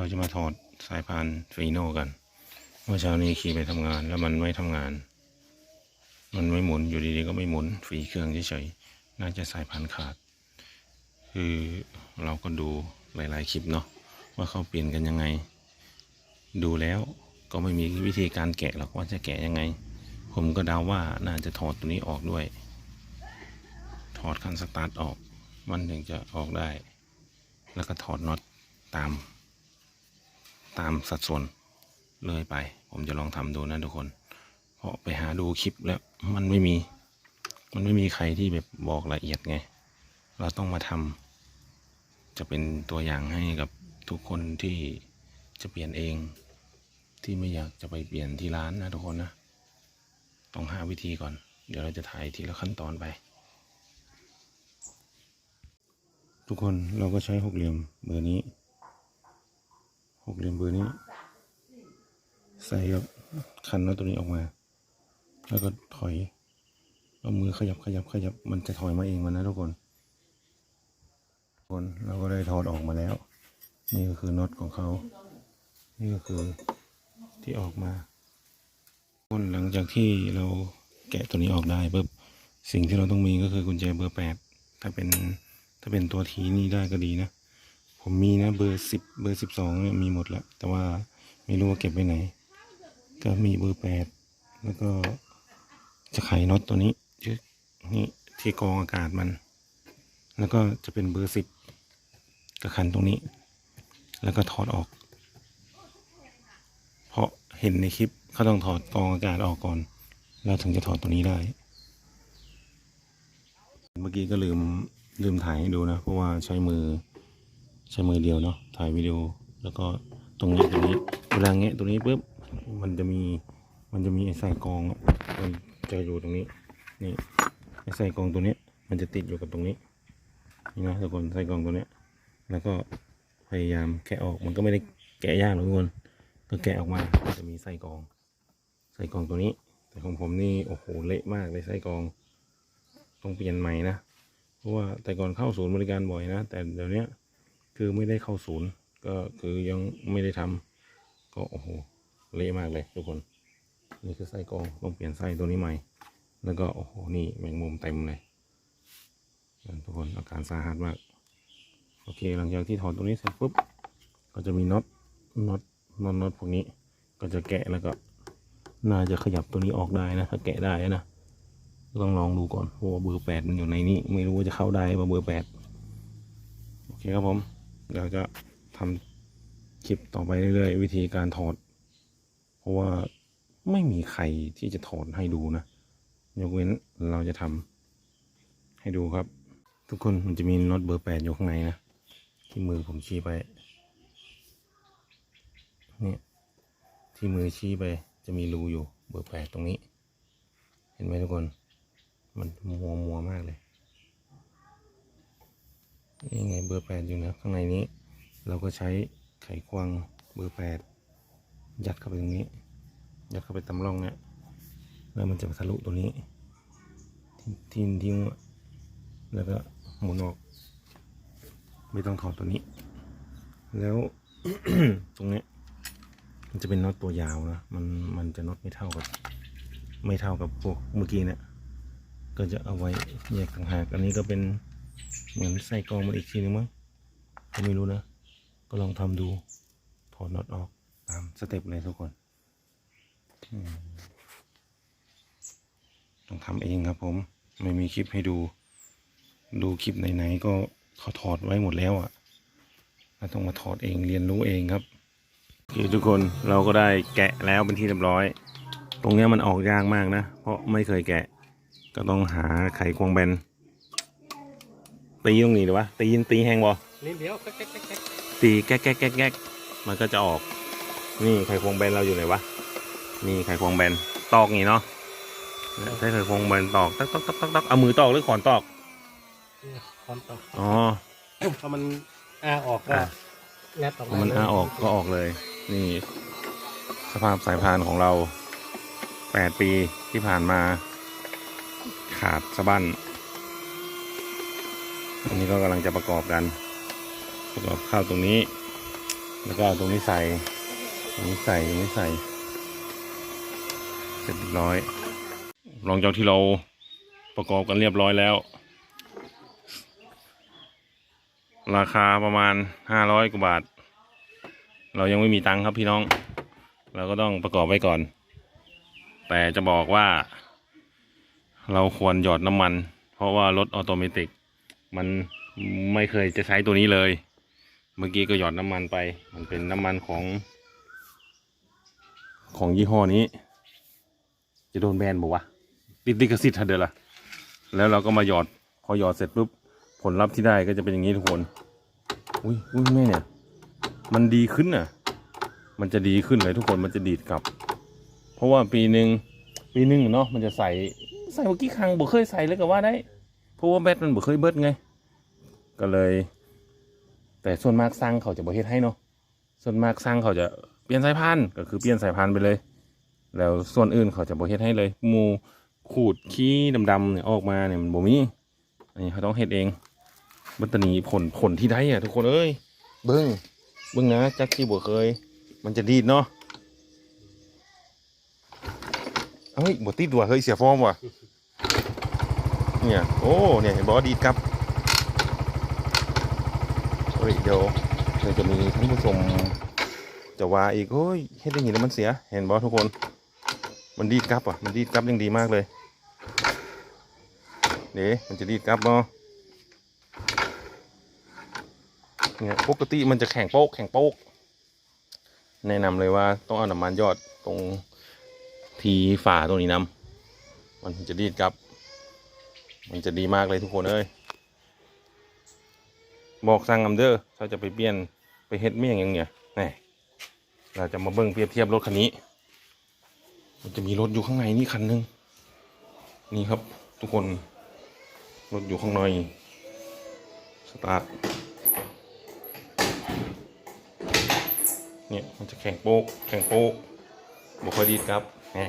เราจะมาถอดสายพานฟีโน่กัน เมื่อเช้านี้ขี่ไปทำงานแล้วมันไม่ทำงาน มันไม่หมุนอยู่ดีๆก็ไม่หมุนฝีเครื่องเฉยๆน่าจะสายพานขาด คือเราก็ดูหลายๆคลิปเนาะว่าเขาเปลี่ยนกันยังไง ดูแล้วก็ไม่มีวิธีการแกะหรอกว่าจะแกะยังไง ผมก็เดาว่าน่าจะถอดตัวนี้ออกด้วย ถอดคันสตาร์ทออก มันถึงจะออกได้ แล้วก็ถอดน็อตตาม ตามสัดส่วนเลยไป ผมจะลองทำดูนะทุกคน เพราะไปหาดูคลิปแล้วมันไม่มี มันไม่มีใครที่แบบบอกละเอียดไง เราต้องมาทำจะเป็นตัวอย่างให้กับทุกคนที่จะเปลี่ยนเอง ที่ไม่อยากจะไปเปลี่ยนที่ร้านนะทุกคนนะ ต้องหาวิธีก่อน เดี๋ยวเราจะถ่ายทีละขั้นตอนไป ทุกคนเราก็ใช้หกเหลี่ยมเบอร์นี้ กเหลี่ยมเบอร์นี้ ใส่กับคันน็อตตัวนี้ออกมา แล้วก็ถอยเอามือขยับขยับขยับมันจะถอยมาเองมันนะทุกคนทุกคนเราก็ได้ถอดออกมาแล้ว นี่ก็คือน็อตของเขา นี่ก็คือที่ออกมาคนหลังจากที่เราแกะตัวนี้ออกได้ปุ๊บสิ่งที่เราต้องมีก็คือกุญแจเบอร์แปดถ้าเป็นถ้าเป็นตัวทีนี่ได้ก็ดีนะ ผมมีนะเบอร์สิบเบอร์สิบสองเนี่ยมีหมดแล้ว แต่ว่าไม่รู้ว่าเก็บไว้ไหน ก็มีเบอร์แปดแล้วก็จะไขน็อตตัวนี้ชื่อนี่ที่กองอากาศมัน แล้วก็จะเป็นเบอร์สิบกระคันตรงนี้ แล้วก็ถอดออก เพราะเห็นในคลิปเขาต้องถอดกองอากาศออกก่อนแล้วถึงจะถอดตัวนี้ได้ เมื่อกี้ก็ลืมลืมถ่ายให้ดูนะ เพราะว่าใช้มือ ใช้มือเดียวเนาะถ่ายวิดีโอแล้วก็ตรงนี้ตรงนี้เวลาแงะตัวนี้ปุ๊บมันจะมีมันจะมีไอ้ใส่กองมันจะอยู่ตรงนี้นี่ไอ้ใส่กองตัวนี้ มันจะติดอยู่กับตรงนี้นี่นะทุกคนใส่กองตัวนี้แล้วก็พยายามแกะออกมันก็ไม่ได้แกะยากหรอกทุกคนก็แกะออกมาจะมีไส้กองไส้กองตัวนี้ แต่ของผมนี่โอ้โหเละมากเลยไส้กองต้องเปลี่ยนใหม่นะเพราะว่าแต่ก่อนเข้าศูนย์บริการบ่อยนะ แต่เดี๋ยวนี้ คือไม่ได้เข้าศูนย์ ก็คือยังไม่ได้ทำก็โอ้โหเละมากเลยทุกคน นี่คือไส้กรองต้องเปลี่ยนไส้ตัวนี้ใหม่ แล้วก็โอ้โหนี่แมงมุมเต็มเลยทุกคนอาการสาหัสมาก โอเคหลังจากที่ถอดตัวนี้เสร็จปุ๊บ ก็จะมีน็อตน็อตน็อตน็อตพวกนี้ ก็จะแกะแล้วก็น่าจะขยับตัวนี้ออกได้นะ ถ้าแกะได้นะต้องลองดูก่อนเพราะว่าเบอร์แปดมันอยู่ในนี้ ไม่รู้ว่าจะเข้าได้ป่ะเบอร์แปดโอเคครับผม เดี๋ยวจะทำคลิปต่อไปเรื่อยๆ วิธีการถอด เพราะว่าไม่มีใครที่จะถอดให้ดูนะ ยกเว้นเราจะทำให้ดูครับ ทุกคนมันจะมีน็อตเบอร์แปดอยู่ข้างในนะ ที่มือผมชี้ไปเนี่ยที่มือชี้ไปจะมีรูอยู่เบอร์แปดตรงนี้ เห็นไหมทุกคน มันมัวมัวมากเลย นี่ไงเบอร์แปดอยู่นะข้างในนี้ เราก็ใช้ไขควงเบอร์แปดยัดเข้าไปตรงนี้ ยัดเข้าไปตำร่องเนี่ยแล้วมันจะทะลุตัวนี้ที่ที่ทิ้งแล้วก็หมุนออก ไม่ต้องถอดตัวนี้ แล้วตรงเนี้ยมันจะเป็นน็อตตัวยาวนะ มันมันจะน็อตไม่เท่ากับ ไม่เท่ากับพวกเมื่อกี้เนี่ย ก็จะเอาไว้แยกต่างหาก อันนี้ก็เป็น เหมือนใส่กองมันอีกทีนึงมั้งก็ไม่รู้นะ ก็ลองทำดูถอดน็อตออกตามสเต็ปเลยทุกคนต้องทำเองครับผม ไม่มีคลิปให้ดู ดูคลิปไหนๆก็เขาถอดไว้หมดแล้วอะ่ะเราต้องมาถอดเองเรียนรู้เองครับโอทุกคนเราก็ได้แกะแล้วเป็นที่เรียบร้อย ตรงเนี้ยมันออกยากมากนะ เพราะไม่เคยแกะ ก็ต้องหาไขควงแบน ตีตรงนี้หรือวะตีนตีแหงบ่นิดเดียวแก๊กแก๊กแก๊กแก๊กตีแก๊กแก๊กแก๊กแก๊กมันก็จะออก นี่ไขควงแบนเราอยู่ไหนวะนี่ไขควงแบนตอกนี่เนาะใช้ไขควงแบนตอกตักตักตักตักตักเอามือตอกหรือขอนตอกเนี่ยคอนต่ออ๋อพอมันอ้าออกก็อะงัดออกพอมันอ้าออกก็ออกเลย นี่ สภาพสายพานของเราแปดปีที่ผ่านมา ขาดสะบั้น อันนี้ก็กำลังจะประกอบกัน ประกอบเข้าตรงนี้ แล้วก็เอาตรงนี้ใส่ ตรงนี้ใส่ ตรงนี้ใส่ เสร็จเรียบร้อยหลังจากที่เราประกอบกันเรียบร้อยแล้ว ราคาประมาณห้าร้อยกว่าบาท เรายังไม่มีตังค์ครับพี่น้อง เราก็ต้องประกอบไว้ก่อน แต่จะบอกว่า เราควรหยอดน้ำมัน เพราะว่ารถออโตเมติก มันไม่เคยจะใช้ตัวนี้เลย เมื่อกี้ก็หยอดน้ำมันไป มันเป็นน้ำมันของ ของยี่ห้อนี้ จะโดนแบนบอกวะติดลิขสิทธิ์ทันเดอละแล้วเราก็มาหยอด พอหยอดเสร็จปุ๊บผลลัพธ์ที่ได้ก็จะเป็นอย่างนี้ทุกคน อุ้ยอุ้ยแม่เนี่ย มันดีขึ้นน่ะ มันจะดีขึ้นเลยทุกคน มันจะดีดกลับ เพราะว่าปีหนึ่งปีหนึ่งเนาะ มันจะใส่ ใส่เมื่อกี้ครั้งบ่เคยใส่เลยก็ว่าได้ เพราะว่าแบตมันบ่เคยเบิดไง ก็เลย แต่ส่วนมากสร้างเขาจะบ่เฮ็ดให้เนาะส่วนมากสร้างเขาจะเปลี่ยนสายพันธุ์ก็คือเปลี่ยนสายพันธุ์ไปเลย แล้วส่วนอื่นเขาจะบ่เฮ็ดให้เลยหมูขูดขี้ดำๆเนี่ยออกมาเนี่ยมันบ่มีอันนี้เขาต้องเฮ็ดเองบัตนีผลผลที่ได้อะทุกคนเอ้ยเบิ้งเบิ้งนะจักที่บ่เคย มันจะดีดเนาะเฮ้ยบ่ติดว่ะเฮ้ยเสียฟอร์มว่ะ เนี่ยโอ้เนี่ยเห็นบอกว่าดีดครับเฮ้ยเดี๋ยวเดี๋ยวจะมีท่านผู้ชมจะว่าอีกโอ้ยเฮ็ดได้ยินแล้วมันเสีย เห็นบอทุกคน มันดีดกลับอะมันดีดกลับยังดีมากเลยเดี๋ยวมันจะดีดกลับเนาะเนี่ยปกติมันจะแข็งโป๊กแข็งโป๊กแนะนำเลยว่าต้องเอาน้ำมันหยอดตรงทีฝาตรงนี้นำมันจะดีดกลับ มันจะดีมากเลยทุกคนเอ้ยบอกสั่งอำเดอร์เขาจะไปเปลี่ยนไปเฮ็ดเมี่ยงอย่างเงี้ยนี่เราจะมาเบิ่งเปรียบเทียบรถคันนี้ มันจะมีรถอยู่ข้างในนี่คันหนึง นี่ครับทุกคน รถอยู่ข้างในสตาร์ทเนี่ยมันจะแข็งโป๊กแข็งโป๊กบุคอยดีดครับนี่